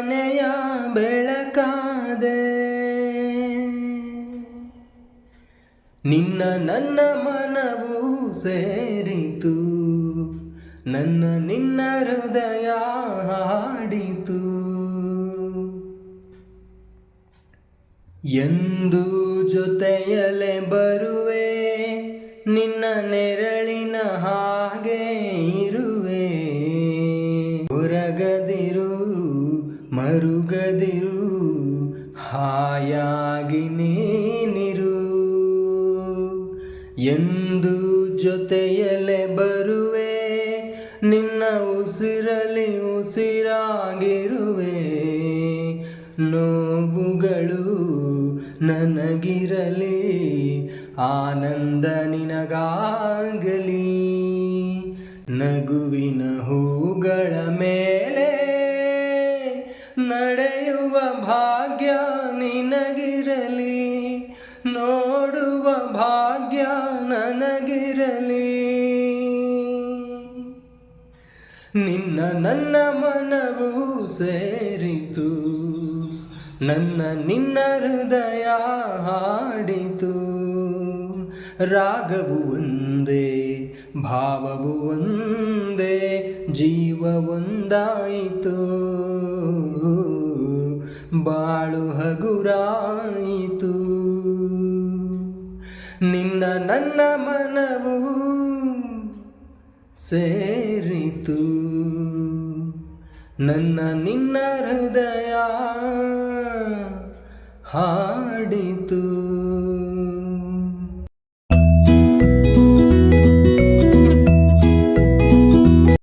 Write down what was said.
ಮನೆಯ ಬೆಳಕಾದೆ. ನಿನ್ನ ನನ್ನ ಮನವು ಸೇರಿತು, ನನ್ನ ನಿನ್ನ ಹೃದಯ ಹಾಡಿತು. ಎಂದು ಜೊತೆಯಲೆ ಬರುವೆ, ನಿನ್ನ ನೆರಳಿನ ಹಾಗೆ ಹಾಯಾಗಿ ನೀನಿರು. ಎಂದು ಜೊತೆಯಲೆ ಬರುವೆ, ನಿನ್ನ ಉಸಿರಲಿ ಉಸಿರಾಗಿರುವೆ. ನೋವುಗಳು ನನಗಿರಲಿ, ಆನಂದ ನಿನಗಾಗಲಿ. ನಗುವಿನ ಹೂಗಳ ಮೇಲೆ ನಡೆಯುವ ಭಾಗ್ಯ ನಿನಗಿರಲಿ, ನೋಡುವ ಭಾಗ್ಯ ನನಗಿರಲಿ. ನಿನ್ನ ನನ್ನ ಮನವು ಸೇರಿತು, ನನ್ನ ನಿನ್ನ ಹೃದಯ ಹಾಡಿತು. ರಾಗವು ಒಂದೇ, ಭಾವವು ಒಂದೇ, ಜೀವ ಒಂದಾಯಿತು. ಬಾಳು ಹಗುರಾಯಿತು. ನಿನ್ನ ನನ್ನ ಮನವು ಸೇರಿತು. ನನ್ನ ನಿನ್ನ ಹೃದಯ ಹಾಡಿತು.